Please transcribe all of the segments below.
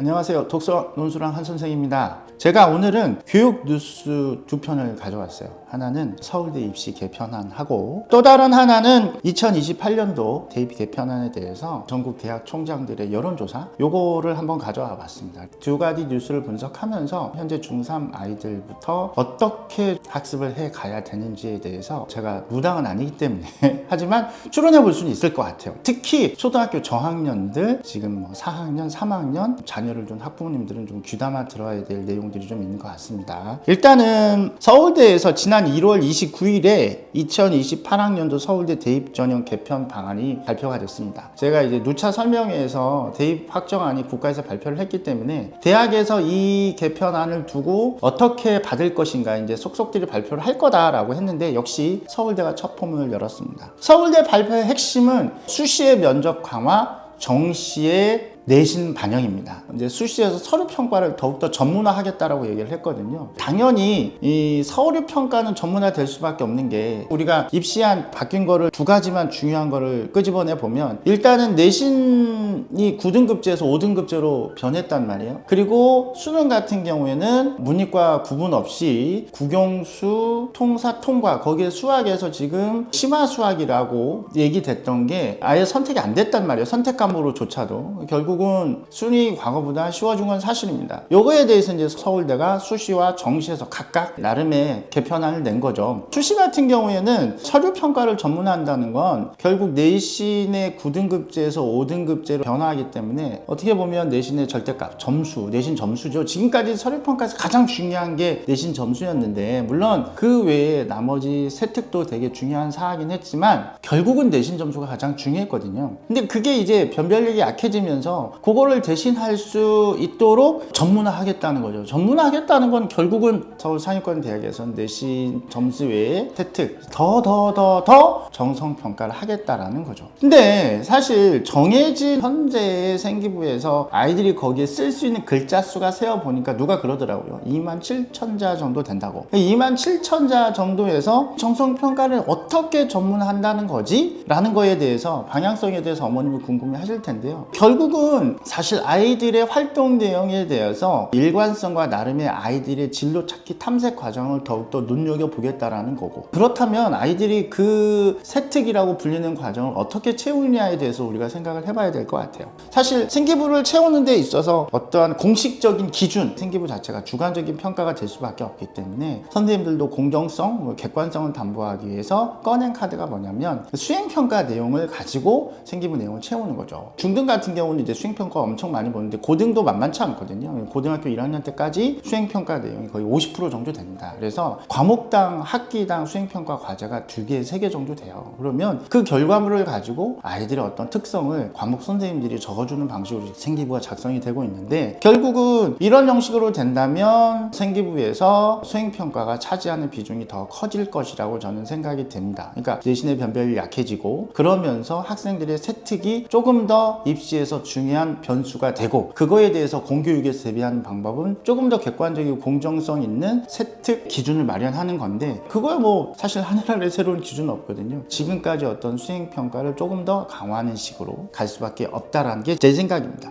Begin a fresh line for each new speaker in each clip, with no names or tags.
안녕하세요. 독서 논술왕 한 선생입니다. 제가 오늘은 교육 뉴스 두 편을 가져왔어요. 하나는 서울대 입시 개편안하고 또 다른 하나는 2028년도 대입 개편안에 대해서 전국 대학 총장들의 여론조사 요거를 한번 가져와 봤습니다. 두 가지 뉴스를 분석하면서 현재 중3 아이들부터 어떻게 학습을 해 가야 되는지에 대해서 제가 무당은 아니기 때문에 하지만 추론해 볼 수는 있을 것 같아요. 특히 초등학교 저학년들 지금 뭐 4학년, 3학년 자녀 를 둔 학부모님들은 좀 귀담아 들어야 될 내용들이 좀 있는 것 같습니다. 일단은 서울대에서 지난 1월 29일에 2028학년도 서울대 대입 전형 개편 방안이 발표가 됐습니다. 제가 이제 누차 설명회에서 대입 확정안이 국가에서 발표를 했기 때문에 대학에서 이 개편안을 두고 어떻게 받을 것인가 이제 속속들이 발표를 할 거다라고 했는데 역시 서울대가 첫 포문을 열었습니다. 서울대 발표의 핵심은 수시의 면접 강화, 정시의 내신 반영입니다. 이제 수시에서 서류 평가를 더욱더 전문화하겠다라고 얘기를 했거든요. 당연히 이 서류 평가는 전문화 될 수밖에 없는 게 우리가 입시한 바뀐 거를 두 가지만 중요한 거를 끄집어내 보면 일단은 내신이 9등급제에서 5등급제로 변했단 말이에요. 그리고 수능 같은 경우에는 문이과 구분 없이 국영수, 통사, 통과 거기에 수학에서 지금 심화 수학이라고 얘기됐던 게 아예 선택이 안 됐단 말이에요. 선택 과목으로조차도 결국 은 순위 과거보다 쉬워진 건 사실입니다. 요거에 대해서 이제 서울대가 수시와 정시에서 각각 나름의 개편안을 낸 거죠. 수시 같은 경우에는 서류 평가를 전문화한다는 건 결국 내신의 9등급제에서 5등급제로 변화하기 때문에 어떻게 보면 내신의 절대값, 점수, 내신 점수죠. 지금까지 서류 평가에서 가장 중요한 게 내신 점수였는데 물론 그 외에 나머지 세특도 되게 중요한 사항이긴 했지만 결국은 내신 점수가 가장 중요했거든요. 근데 그게 이제 변별력이 약해지면서 그거를 대신할 수 있도록 전문화하겠다는 거죠. 전문화하겠다는 건 결국은 서울 상위권 대학에서는 내신 점수 외에 세특 더더 더 더 정성 평가를 하겠다라는 거죠. 근데 사실 정해진 현재의 생기부에서 아이들이 거기에 쓸 수 있는 글자 수가 세어 보니까 누가 그러더라고요. 2만 7천 자 정도 된다고. 2만 7천 자 정도에서 정성 평가를 어떻게 전문화한다는 거지? 라는 거에 대해서 방향성에 대해서 어머님이 궁금해 하실 텐데요. 결국은 사실 아이들의 활동 내용에 대해서 일관성과 나름의 아이들의 진로 찾기 탐색 과정을 더욱더 눈여겨보겠다라는 거고. 그렇다면 아이들이 그 세특이라고 불리는 과정을 어떻게 채우느냐에 대해서 우리가 생각을 해봐야 될 것 같아요. 사실 생기부를 채우는 데 있어서 어떠한 공식적인 기준, 생기부 자체가 주관적인 평가가 될 수밖에 없기 때문에 선생님들도 공정성, 뭐 객관성을 담보하기 위해서 꺼낸 카드가 뭐냐면 수행평가 내용을 가지고 생기부 내용을 채우는 거죠. 중등 같은 경우는 이제 수행평가 엄청 많이 보는데 고등도 만만치 않거든요. 고등학교 1학년 때까지 수행평가 내용이 거의 50% 정도 됩니다. 그래서 과목당 학기당 수행평가 과제가 두 개, 세 개 정도 돼요. 그러면 그 결과물을 가지고 아이들의 어떤 특성을 과목 선생님들이 적어주는 방식으로 생기부가 작성이 되고 있는데 결국은 이런 형식으로 된다면 생기부에서 수행평가가 차지하는 비중이 더 커질 것이라고 저는 생각이 됩니다. 그러니까 내신의 변별이 약해지고 그러면서 학생들의 세특이 조금 더 입시에서 중요한 변수가 되고 그거에 대해서 공교육에서 대비하는 방법은 조금 더 객관적이고 공정성 있는 세특 기준을 마련하는 건데 그거에 뭐 사실 하늘아래 새로운 기준은 없거든요. 지금까지 어떤 수행 평가를 조금 더 강화하는 식으로 갈 수밖에 없다라는 게 제 생각입니다.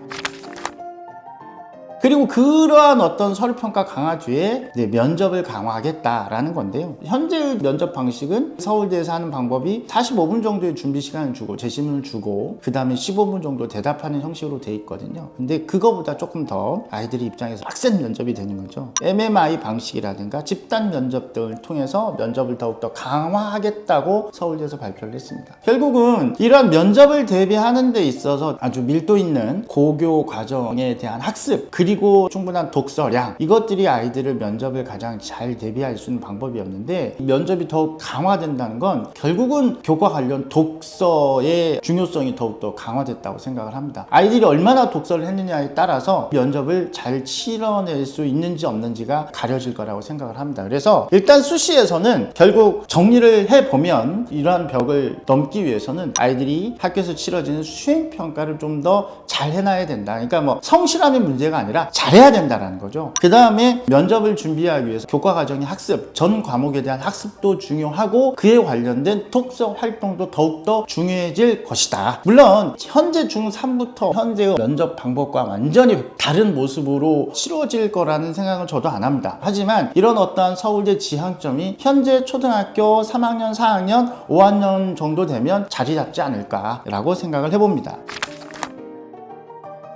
그리고 그러한 어떤 서류평가 강화 뒤에 이제 면접을 강화하겠다라는 건데요. 현재 면접 방식은 서울대에서 하는 방법이 45분 정도의 준비 시간을 주고 제시문을 주고 그 다음에 15분 정도 대답하는 형식으로 돼 있거든요. 근데 그거보다 조금 더 아이들이 입장에서 빡센 면접이 되는 거죠. MMI 방식이라든가 집단 면접 등을 통해서 면접을 더욱더 강화하겠다고 서울대에서 발표를 했습니다. 결국은 이러한 면접을 대비하는 데 있어서 아주 밀도 있는 고교 과정에 대한 학습 그리고 충분한 독서량 이것들이 아이들을 면접을 가장 잘 대비할 수 있는 방법이었는데 면접이 더욱 강화된다는 건 결국은 교과 관련 독서의 중요성이 더욱더 강화됐다고 생각을 합니다. 아이들이 얼마나 독서를 했느냐에 따라서 면접을 잘 치러낼 수 있는지 없는지가 가려질 거라고 생각을 합니다. 그래서 일단 수시에서는 결국 정리를 해보면 이러한 벽을 넘기 위해서는 아이들이 학교에서 치러지는 수행평가를 좀 더 잘 해놔야 된다. 그러니까 뭐 성실함의 문제가 아니라 아니라 잘해야 된다라는 거죠. 그 다음에 면접을 준비하기 위해서 교과 과정의 학습, 전 과목에 대한 학습도 중요하고 그에 관련된 독서 활동도 더욱더 중요해질 것이다. 물론 현재 중3부터 현재의 면접 방법과 완전히 다른 모습으로 치러질 거라는 생각은 저도 안 합니다. 하지만 이런 어떠한 서울대 지향점이 현재 초등학교 3학년, 4학년, 5학년 정도 되면 자리 잡지 않을까라고 생각을 해봅니다.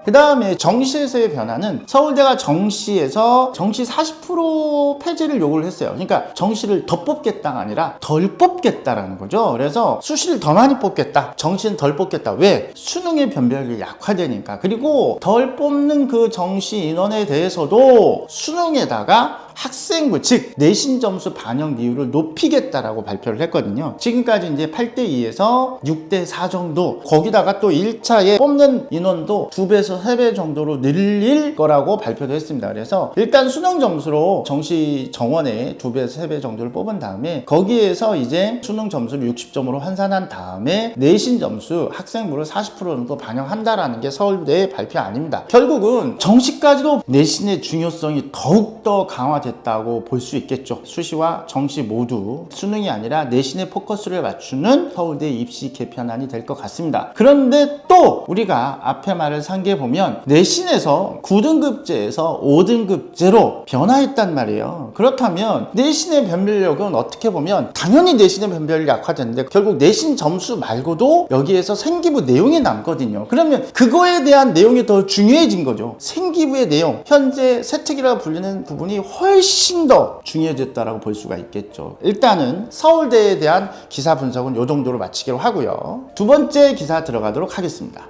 그 다음에 정시에서의 변화는 서울대가 정시에서 정시 40% 폐지를 요구를 했어요. 그러니까 정시를 더 뽑겠다가 아니라 덜 뽑겠다라는 거죠. 그래서 수시를 더 많이 뽑겠다. 정시는 덜 뽑겠다. 왜? 수능의 변별력이 약화되니까. 그리고 덜 뽑는 그 정시 인원에 대해서도 수능에다가 학생부 즉 내신 점수 반영 비율을 높이겠다라고 발표를 했거든요. 지금까지 이제 8대 2에서 6대 4 정도 거기다가 또 1차에 뽑는 인원도 2배에서 3배 정도로 늘릴 거라고 발표도 했습니다. 그래서 일단 수능 점수로 정시 정원에 2배에서 3배 정도를 뽑은 다음에 거기에서 이제 수능 점수를 60점으로 환산한 다음에 내신 점수 학생부를 40% 정도 반영한다라는 게 서울대의 발표 아닙니다. 결국은 정시까지도 내신의 중요성이 더욱더 강화 됐다고 볼 수 있겠죠. 수시와 정시 모두 수능이 아니라 내신에 포커스를 맞추는 서울대 입시 개편안이 될 것 같습니다. 그런데 또 우리가 앞에 말을 상기해 보면 내신에서 9등급제에서 5등급제로 변화했단 말이에요. 그렇다면 내신의 변별력은 어떻게 보면 당연히 내신의 변별력이 약화되는데 결국 내신 점수 말고도 여기에서 생기부 내용이 남거든요. 그러면 그거에 대한 내용이 더 중요해진 거죠. 생기부의 내용, 현재 세특이라고 불리는 부분이 훨씬 더 중요해졌다라고 볼 수가 있겠죠. 일단은 서울대에 대한 기사 분석은 이 정도로 마치기로 하고요. 두 번째 기사 들어가도록 하겠습니다.